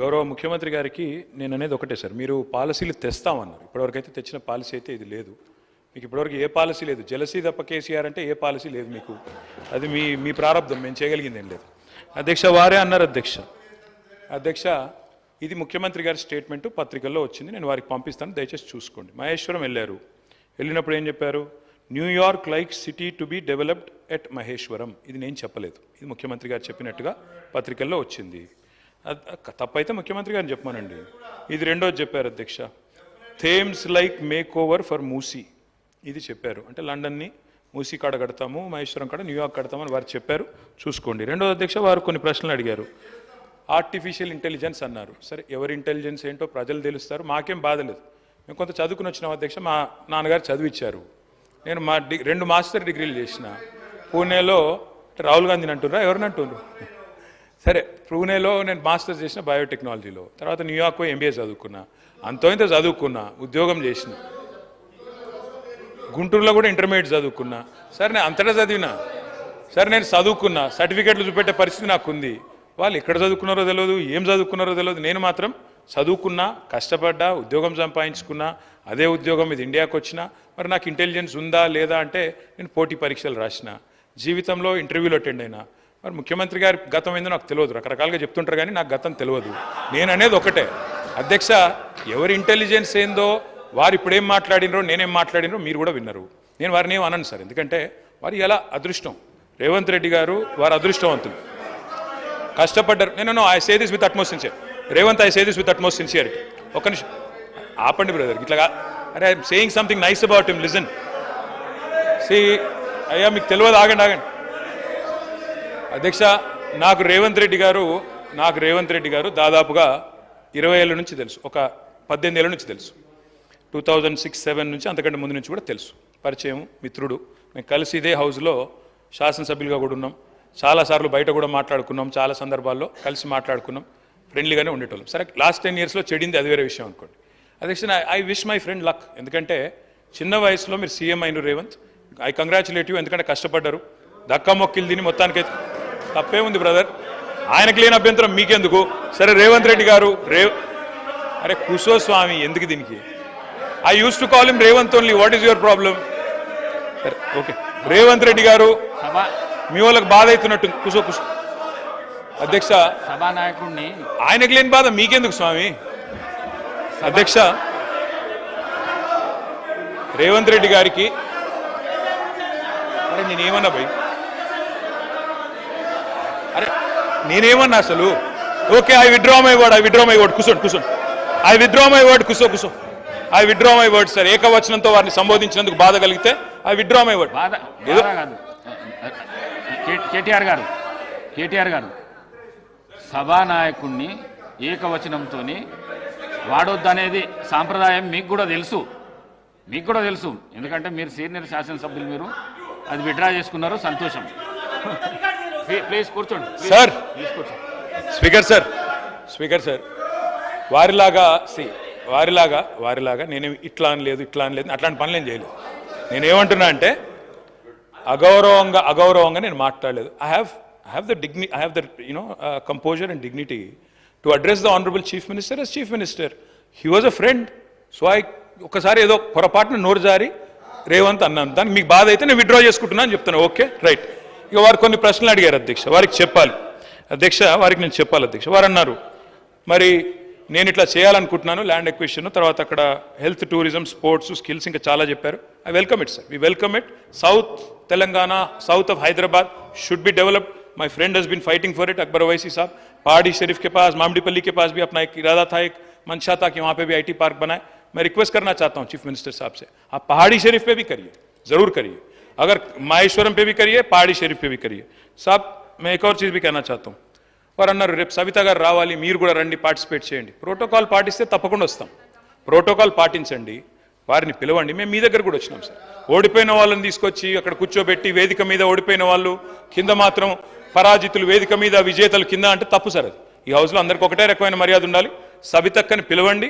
గౌరవ ముఖ్యమంత్రి గారికి నేను అనేది ఒకటే సార్. మీరు పాలసీలు తెస్తామన్నారు. ఇప్పటివరకు అయితే తెచ్చిన పాలసీ అయితే ఇది లేదు. మీకు ఇప్పటివరకు ఏ పాలసీ లేదు. జలసీ తప్ప కేసీఆర్ అంటే ఏ పాలసీ లేదు మీకు. అది మీ మీ ప్రారంభం. మేము చేయగలిగింది ఏం లేదు. అధ్యక్ష వారే అన్నారు అధ్యక్ష. అధ్యక్ష ఇది ముఖ్యమంత్రి గారి స్టేట్మెంట్. పత్రికల్లో వచ్చింది. నేను వారికి పంపిస్తాను. దయచేసి చూసుకోండి. మహేశ్వరం వెళ్ళారు. వెళ్ళినప్పుడు ఏం చెప్పారు? New York like city to be developed at Maheshwaram. ఇది నేను చెప్పలేదు. ఇది ముఖ్యమంత్రి గారు చెప్పినట్టుగా పత్రికల్లో వచ్చింది. తప్పైతే ముఖ్యమంత్రి గారిని చెప్పమానండి. ఇది రెండోది చెప్పారు అధ్యక్ష. Thames like make over for Musi. ఇది చెప్పారు. అంటే లండన్ని మూసీ కాడ కడతాము మహేశ్వరం కాడ న్యూయార్క్ కడతామని వారు చెప్పారు. చూసుకోండి. రెండో అధ్యక్ష వారు కొన్ని ప్రశ్నలు అడిగారు. ఆర్టిఫిషియల్ ఇంటెలిజెన్స్ అన్నారు. సరే ఎవరి ఇంటెలిజెన్స్ ఏంటో ప్రజలు తెలుస్తారు. మాకేం బాధ లేదు. మేము కొంత చదువుకుని వచ్చిన అధ్యక్ష. మా నాన్నగారు చదివిచ్చారు. నేను మా డి రెండు మాస్టర్ డిగ్రీలు చేసిన. పూణేలో రాహుల్ గాంధీని అంటున్నారా? ఎవరిని అంటున్నారు? సరే పూణేలో నేను మాస్టర్స్ చేసిన బయోటెక్నాలజీలో తర్వాత న్యూయార్క్ ఎంబీఏ చదువుకున్నా. అంతో ఇంత చదువుకున్నా ఉద్యోగం చేసిన. గుంటూరులో కూడా ఇంటర్మీడియట్ చదువుకున్నా. సరే నేను అంతటా చదివినా. సరే నేను చదువుకున్నా. సర్టిఫికెట్లు చూపెట్టే పరిస్థితి నాకు ఉంది వాళ్ళు ఎక్కడ చదువుకున్నారో తెలియదు ఏం చదువుకున్నారో తెలియదు నేను మాత్రం చదువుకున్నా కష్టపడ్డా ఉద్యోగం సంపాదించుకున్నా అదే ఉద్యోగం ఇది ఇండియాకు వచ్చినా. మరి నాకు ఇంటెలిజెన్స్ ఉందా లేదా అంటే నేను పోటీ పరీక్షలు రాసిన. జీవితంలో ఇంటర్వ్యూలు అటెండ్ అయినా. మరి ముఖ్యమంత్రి గారి గతం ఏందో నాకు తెలియదు. రకరకాలుగా చెప్తుంటారు కానీ నాకు గతం తెలియదు. నేను అనేది ఒకటే. అధ్యక్ష ఎవరి ఇంటెలిజెన్స్ ఏందో వారు ఇప్పుడు ఏం మాట్లాడినరో నేనేం మాట్లాడినరో మీరు కూడా విన్నారు. నేను వారిని ఏం అనను సార్. ఎందుకంటే వారు ఎలా అదృష్టం. రేవంత్ రెడ్డి గారు వారు అదృష్టవంతులు. కష్టపడ్డారు. నేను I say this with utmost sincere Revanth I say this with utmost sincerity ఒక్క నిమిషం. ఆపండి బ్రదర్. ఇట్లా అరే I'm saying something nice about him listen see అయ్యా మీకు తెలియదు. ఆగండి ఆగండి. అధ్యక్ష నాకు రేవంత్ రెడ్డి గారు నాకు రేవంత్ రెడ్డి గారు దాదాపుగా ఇరవై ఏళ్ళ నుంచి తెలుసు. ఒక పద్దెనిమిది ఏళ్ళ నుంచి తెలుసు. టూ థౌజండ్ సిక్స్ సెవెన్ నుంచి అంతకంటే ముందు నుంచి కూడా తెలుసు. పరిచయం మిత్రుడు. మేము కలిసి ఇదే హౌస్లో శాసనసభ్యులుగా కూడా ఉన్నాం. చాలాసార్లు బయట కూడా మాట్లాడుకున్నాం. చాలా సందర్భాల్లో కలిసి మాట్లాడుకున్నాం. ఫ్రెండ్లీగానే ఉండేటోళ్ళం. సరే లాస్ట్ టెన్ ఇయర్స్లో చెడింది అది వేరే విషయం అనుకోండి. అధ్యక్ష I wish my friend luck ఎందుకంటే చిన్న వయసులో మీరు సీఎం అయిన రేవంత్ ఐ కంగ్రాచులేట్ యూ ఎందుకంటే కష్టపడ్డారు. దక్కా మొక్కిలు తిని మొత్తానికి తప్పే ఉంది బ్రదర్. ఆయనకు లేని అభ్యంతరం మీకెందుకు? సరే రేవంత్ రెడ్డి గారు రేవ్ అరే కుసో స్వామి ఎందుకు దీనికి? I use to call him Revanth only what is your problem సరే ఓకే. రేవంత్ రెడ్డి గారు మీ వాళ్ళకి బాధ అవుతున్నట్టు కుసో కుసో. అధ్యక్ష సభానాయకుడిని ఆయనకు లేని బాధ మీకెందుకు స్వామి? అధ్యక్ష రేవంత్ రెడ్డి గారికి అరే నేనేమన్నా భయ్? అరే నేనేమన్నా అసలు? Okay I withdraw my word I withdraw my word కూర్చోండి కూర్చోండి ఐ విడ్రా మై వర్డ్ కూర్చో కూర్చో I withdraw my word sir ఏకవచనంతో వారిని సంబోధించినందుకు బాధ కలిగితే I withdraw my word KTR garu KTR garu సభానాయకుడిని ఏకవచనంతో వాడొద్దనేది సాంప్రదాయం మీకు కూడా తెలుసు. మీకు కూడా తెలుసు. ఎందుకంటే మీరు సీనియర్ శాసనసభ్యులు మీరు. అది విడ్రా చేసుకున్నారు సంతోషం. ప్లీజ్ కూర్చోండి. Please. Sir. Speaker sir speaker sir వారిలాగా సి వారిలాగా వారిలాగా నేను ఇట్లా అని లేదు ఇట్లా అని లేదు అట్లాంటి పనులు ఏం చేయలేదు. నేనేమంటున్నా అంటే అగౌరవంగా అగౌరవంగా నేను మాట్లాడలేదు. I have I have the dignity I have the you know composure and dignity to address the honourable chief minister yes chief minister he was a friend so I ఒకసారి ఏదో పొరపాటున నోరు జారి రేవంత్ అన్నాను. దానికి మీకు బాధ అయితే నేను విత్డ్రా చేసుకుంటున్నాను అని చెప్తాను ఓకే రైట్ ఇక వారు కొన్ని ప్రశ్నలు అడిగారు అధ్యక్ష వారికి చెప్పాలి అధ్యక్ష వారికి నేను చెప్పాలి అధ్యక్ష వారు అన్నారు మరి నేను ఇట్లా చేయాలనుకుంటున్నాను ల్యాండ్ ఎక్విషన్ తర్వాత అక్కడ హెల్త్ టూరిజం స్పోర్ట్స్ స్కిల్స్ ఇంకా చాలా చెప్పారు I welcome it sir we welcome it south Telangana south of Hyderabad should be developed my friend has been fighting for it Akbar Owaisi sahab Pahadi Sharif के पास मामडीपल्ली के पास भी अपना एक इरादा था एक मंशा था कि वहाँ पे भी आईटी पार्क बनाए मैं रिक्वेस्ट करना चाहता हूँ चीफ मिनिस्टर साहब से आप पहाड़ी शरीफ पे भी करिए ज़रूर करिए अगर माहेश्वरम पे भी करिए पहाड़ी शरीफ पे भी करिए साहब मैं एक और चीज़ भी कहना चाहता हूँ వారు అన్నారు రేపు సవిత గారు రావాలి మీరు కూడా రండి పార్టిసిపేట్ చేయండి ప్రోటోకాల్ పాటిస్తే తప్పకుండా వస్తాం ప్రోటోకాల్ పాటించండి వారిని పిలవండి మేము మీ దగ్గర కూడా వచ్చినాం సార్ ఓడిపోయిన వాళ్ళని తీసుకొచ్చి అక్కడ కూర్చోబెట్టి వేదిక మీద ఓడిపోయిన వాళ్ళు కింద మాత్రం పరాజితులు వేదిక మీద విజేతలు కింద అంటే తప్పు సార్ అది ఈ హౌస్లో అందరికి ఒకటే రకమైన మర్యాద ఉండాలి సవితక్కని పిలవండి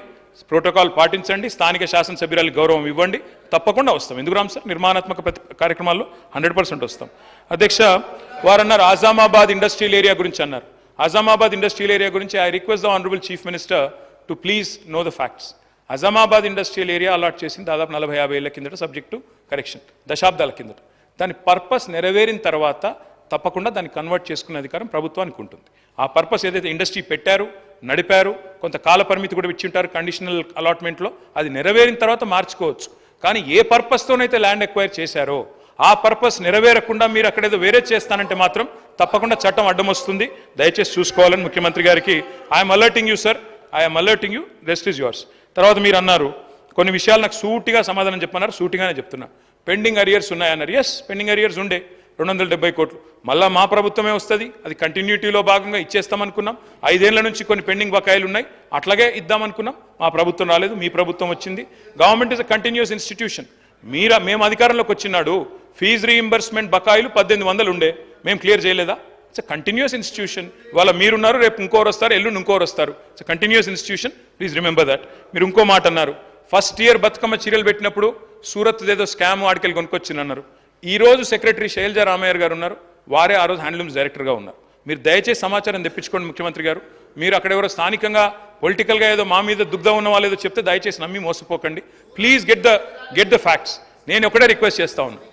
ప్రోటోకాల్ పాటించండి. స్థానిక శాసనసభ్యురాలు గౌరవం ఇవ్వండి. తప్పకుండా వస్తాం. ఎందుకు రామ్ సార్? నిర్మాణాత్మక కార్యక్రమాల్లో హండ్రెడ్ పర్సెంట్ వస్తాం. అధ్యక్ష వారు అన్నారు ఆజామాబాద్ ఇండస్ట్రియల్ ఏరియా గురించి అన్నారు. అజామాబాద్ ఇండస్ట్రియల్ ఏరియా గురించి I request the honourable chief minister to please know the facts. Azamabad industrial area allot చేసింది దాదాపు నలభై యాభై ఏళ్ళ కిందట సబ్జెక్టు కరెక్షన్ దశాబ్దాల కిందట. దాని పర్పస్ నెరవేరిన తర్వాత తప్పకుండా దాన్ని కన్వర్ట్ చేసుకునే అధికారం ప్రభుత్వానికి ఉంటుంది. ఆ పర్పస్ ఏదైతే ఇండస్ట్రీ పెట్టారు నడిపారు. కొంత కాల పరిమితి కూడా ఇచ్చింటారు కండిషనల్ అలాట్మెంట్లో అది నెరవేరిన తర్వాత మార్చుకోవచ్చు. కానీ ఏ పర్పస్తోనైతే ల్యాండ్ ఎక్వైర్ చేశారో ఆ పర్పస్ నెరవేరకుండా మీరు అక్కడేదో వేరే చేస్తానంటే మాత్రం తప్పకుండా చట్టం అడ్డం వస్తుంది. దయచేసి చూసుకోవాలని ముఖ్యమంత్రి గారికి I'm alerting you sir I'm alerting you rest is yours తర్వాత మీరు అన్నారు కొన్ని విషయాలు నాకు సూటిగా సమాధానం చెప్పన్నారు సూటిగానే చెప్తున్నా. పెండింగ్ అరియర్స్ ఉన్నాయన్నారు. ఎస్ పెండింగ్ అరియర్స్ ఉండే. రెండు వందల డెబ్బై కోట్లు. మళ్ళా మా ప్రభుత్వమే వస్తుంది. అది కంటిన్యూటీలో భాగంగా ఇచ్చేస్తామనుకున్నాం. ఐదేళ్ళ నుంచి కొన్ని పెండింగ్ బకాయిలు ఉన్నాయి. అట్లాగే ఇద్దామనుకున్నాం. మా ప్రభుత్వం రాలేదు. మీ ప్రభుత్వం వచ్చింది. Government is a continuous institution మీరా మేము అధికారంలోకి వచ్చినాడు. ఫీజు రీఇంబర్స్మెంట్ బకాయిలు పద్దెనిమిది వందలు ఉండే. మేము క్లియర్ చేయలేదా? ఇట్స్ కంటిన్యూస్ ఇన్స్టిట్యూషన్ ఇవాళ మీరున్నారు రేపు ఇంకోరు వస్తారు ఎల్లుండి ఇంకోరు వస్తారు. It's continuous institution please remember that మీరు ఇంకో మాట అన్నారు. ఫస్ట్ ఇయర్ బతుకమ్మ చీరలు పెట్టినప్పుడు సూరత్ ఏదో స్కామ్ ఆడికెళ్ళి కొనుక్కొచ్చిందన్నారు. ఈరోజు ఈ రోజు సెక్రటరీ శైలజ రామయ్య గారు ఉన్నారు. వారే ఆ రోజు హ్యాండ్లూమ్స్ డైరెక్టర్గా ఉన్నారు. మీరు దయచేసి సమాచారం తెప్పించుకోండి ముఖ్యమంత్రి గారు. మీరు అక్కడెవరో స్థానికంగా పొలిటికల్గా ఏదో మా మీద దుగ్ధం ఉన్న వాళ్ళు ఏదో చెప్తే దయచేసి నమ్మి మోసపోకండి. Please get the get the facts నేను ఒకటే రిక్వెస్ట్ చేస్తా ఉన్నాను